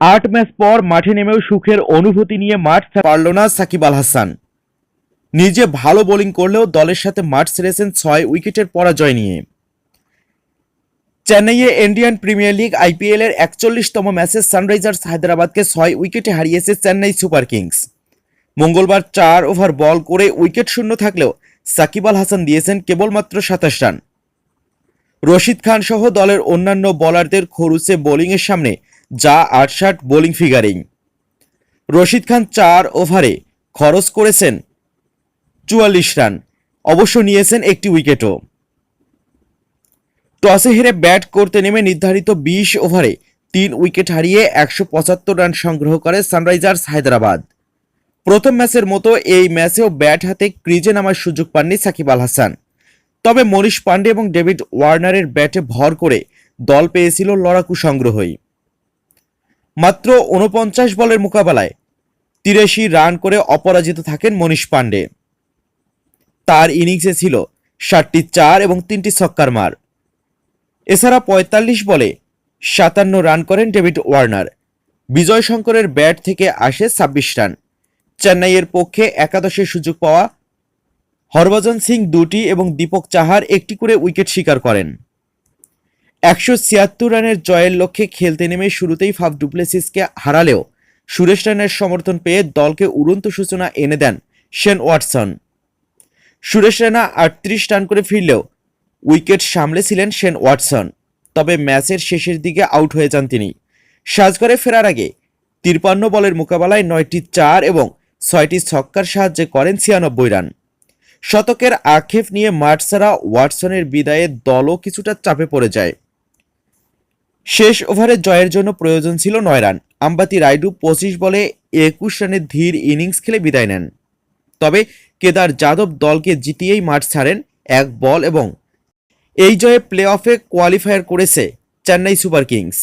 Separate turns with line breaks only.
আট ম্যাচ পর মাঠে নেমেও সুখের অনুভূতি নিয়ে মাঠ পারল না সাকিব আল হাসান। নিজে ভালো বোলিং করলেও দলের সাথে মাঠ ছেড়েছেন ছয় উইকেটের পরাজয় নিয়ে। চেন্নাইয়ে ইন্ডিয়ান প্রিমিয়ার লিগ আইপিএল এর একচল্লিশতম ম্যাচে সানরাইজার্স হায়দ্রাবাদকে ছয় উইকেটে হারিয়েছে চেন্নাই সুপার কিংস। মঙ্গলবার চার ওভার বল করে উইকেট শূন্য থাকলেও সাকিব আল হাসান দিয়েছেন কেবলমাত্র সাতাশ রান। রশিদ খান সহ দলের অন্যান্য বোলারদের খরুচে বোলিংয়ের সামনে যা আটষাট বোলিং ফিগারিং। রশিদ খান চার ওভারে খরচ করেছেন চুয়াল্লিশ রান, অবশ্য নিয়েছেন একটি উইকেটও। টসে হেরে ব্যাট করতে নেমে নির্ধারিত বিশ ওভারে তিন উইকেট হারিয়ে একশো পঁচাত্তর রান সংগ্রহ করে সানরাইজার্স হায়দ্রাবাদ। প্রথম ম্যাচের মতো এই ম্যাচেও ব্যাট হাতে ক্রিজে নামার সুযোগ পাননি সাকিব আল হাসান। তবে মনীষ পান্ডে এবং ডেভিড ওয়ার্নারের ব্যাটে ভর করে দল পেয়েছিল লড়াকু সংগ্রহই। মাত্র উনপঞ্চাশ বলের মোকাবেলায় তিরাশি রান করে অপরাজিত থাকেন মনীষ পান্ডে তার ইনিংসে ছিল ষাটটি চার এবং তিনটি ছক্কার মার। এছাড়া পঁয়তাল্লিশ বলে সাতান্ন রান করেন ডেভিড ওয়ার্নার। বিজয় শঙ্করের ব্যাট থেকে আসে ছাব্বিশ রান। চেন্নাইয়ের পক্ষে একাদশের সুযোগ পাওয়া হরভজন সিং দুটি এবং দীপক চাহার একটি করে উইকেট শিকার করেন। একশো ছিয়াত্তর রানের জয়ের লক্ষ্যে খেলতে নেমে শুরুতেই ফাফ ডুপ্লেসিসকে হারালেও সুরেশ রানের সমর্থন পেয়ে দলকে উড়ন্ত সূচনা এনে দেন শেন ওয়াটসন। সুরেশ রানা আটত্রিশ রান করে ফিরলেও উইকেট সামলেছিলেন শেন ওয়াটসন, তবে ম্যাচের শেষের দিকে আউট হয়ে যান তিনি। সাজঘরে ফেরার আগে তিরপান্ন বলের মোকাবেলায় নয়টি চার এবং ছয়টি ছক্কার সাহায্যে করেন ছিয়ানব্বই রান। শতকের আক্ষেপ নিয়ে মাঠ ছাড়া ওয়াটসনের বিদায়ে দলও কিছুটা চাপে পড়ে যায়। শেষ ওভারে জয়ের জন্য প্রয়োজন ছিল নয় রান। আম্বাতি রাইডু পঁচিশ বলে একুশ রানের ধীর ইনিংস খেলে বিদায় নেন। তবে কেদার যাদব দলকে জিতিয়েই মাঠ ছাড়েন এক বল এবং এই জয়ে প্লে অফে কোয়ালিফায়ার করেছে চেন্নাই সুপার কিংস।